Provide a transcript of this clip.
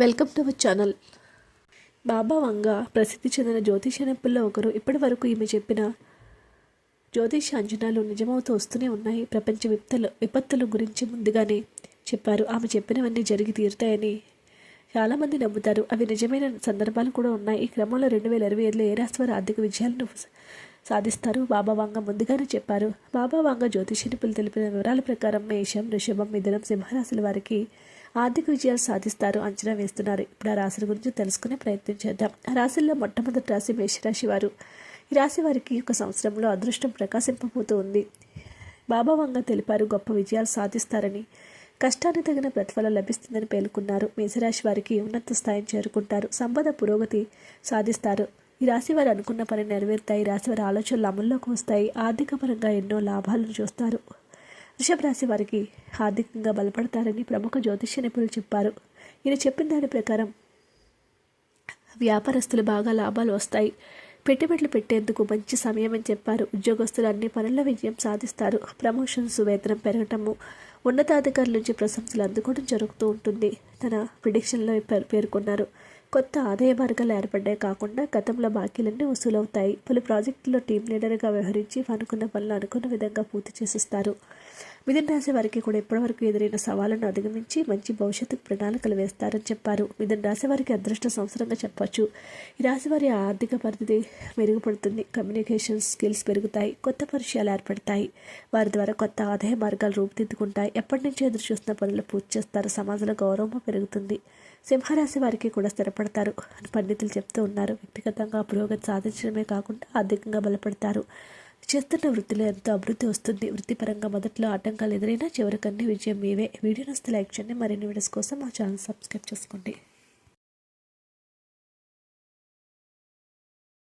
Welcome to our channel. Baba Vanga ప్రసిద్ధి చెందిన జ్యోతిష నిపుణుల్లో ఒకరు ఇప్పటి వరకు ఈమె చెప్పిన జ్యోతిష అంచనాలు నిజమవుతూ వస్తూనే ఉన్నాయి. ప్రపంచ విపత్తులు విపత్తుల గురించి ముందుగానే చెప్పారు. ఆమె చెప్పినవన్నీ జరిగి తీరుతాయని చాలామంది నమ్ముతారు. అవి నిజమైన సందర్భాలు కూడా ఉన్నాయి. ఈ క్రమంలో రెండు వేల ఇరవై ఏడులో ఏ వారు ఆర్థిక విజయాలను సాధిస్తారు? బాబా వంగ ముందుగానే చెప్పారు. బాబా వంగ జ్యోతిష నిపుణులు తెలిపిన వివరాల ప్రకారం మేషం రిషభం మిథునం సింహరాశుల వారికి ఆర్థిక విజయాలు సాధిస్తారు అంచనా వేస్తున్నారు. ఇప్పుడు ఆ రాశుల గురించి తెలుసుకునే ప్రయత్నం చేద్దాం. ఆ రాశుల్లో మొట్టమొదటి రాశి మేషరాశి వారు. ఈ రాశి వారికి ఒక సంవత్సరంలో అదృష్టం ప్రకాశింపబోతూ ఉంది. బాబా వంగ తెలిపారు గొప్ప విజయాలు సాధిస్తారని. కష్టానికి తగిన ప్రతిఫలం లభిస్తుందని పేర్కొన్నారు. మేషరాశి వారికి ఉన్నత స్థాయిని చేరుకుంటారు. సంపద పురోగతి సాధిస్తారు. ఈ రాశి వారు అనుకున్న పని నెరవేరుతాయి. రాశి వారి ఆలోచనలు అమల్లోకి వస్తాయి. ఆర్థిక పరంగా ఎన్నో లాభాలను చూస్తారు. వృషభ రాశి వారికి ఆర్థికంగా బలపడతారని ప్రముఖ జ్యోతిష్య నిపుణులు చెప్పారు. ఈయన చెప్పిన దాని ప్రకారం వ్యాపారస్తులు బాగా లాభాలు వస్తాయి. పెట్టుబడులు పెట్టేందుకు మంచి సమయం అని చెప్పారు. ఉద్యోగస్తులు అన్ని పనుల విజయం సాధిస్తారు. ప్రమోషన్స్ వేతనం పెరగటము ఉన్నతాధికారుల నుంచి ప్రశంసలు అందుకోవడం జరుగుతూ ఉంటుంది. తన ప్రిడిక్షన్లో పేర్కొన్నారు. కొత్త ఆదాయ మార్గాలు ఏర్పడ్డాయి కాకుండా గతంలో బాకీలన్నీ వసూలవుతాయి. పలు ప్రాజెక్టుల్లో టీం లీడర్గా వ్యవహరించి అనుకున్న పనులు అనుకున్న విధంగా పూర్తి చేసిస్తారు. మిథున రాశి వారికి కూడా ఇప్పటివరకు ఎదురైన సవాళ్ళను అధిగమించి మంచి భవిష్యత్తు ప్రణాళికలు వేస్తారని చెప్పారు. మిథున రాశి వారికి అదృష్ట సంవత్సరంగా చెప్పవచ్చు ఈ రాశి వారి ఆర్థిక పరిస్థితి మెరుగుపడుతుంది. కమ్యూనికేషన్ స్కిల్స్ పెరుగుతాయి. కొత్త పరిచయాలు ఏర్పడతాయి. వారి ద్వారా కొత్త ఆదాయ మార్గాలు రూపుదిద్దుకుంటాయి. ఎప్పటి నుంచి ఎదురు చూస్తున్న పనులు పూర్తి చేస్తారు. సమాజంలో గౌరవం పెరుగుతుంది. సింహరాశి వారికి కూడా బలపడతారు అని పండితులు చెప్తూ ఉన్నారు. వ్యక్తిగతంగా పురోగతి సాధించడమే కాకుండా ఆర్థికంగా బలపడతారు. చేస్తున్న వృత్తిలో ఎంతో అభివృద్ధి వస్తుంది. వృత్తిపరంగా మొదట్లో ఆటంకాలు ఎదురైనా చివరికన్నీ విజయం మీవే. వీడియో నస్తే లైక్ చేయండి. మరిన్ని వీడియోస్ కోసం మా ఛానల్ సబ్స్క్రైబ్ చేసుకోండి.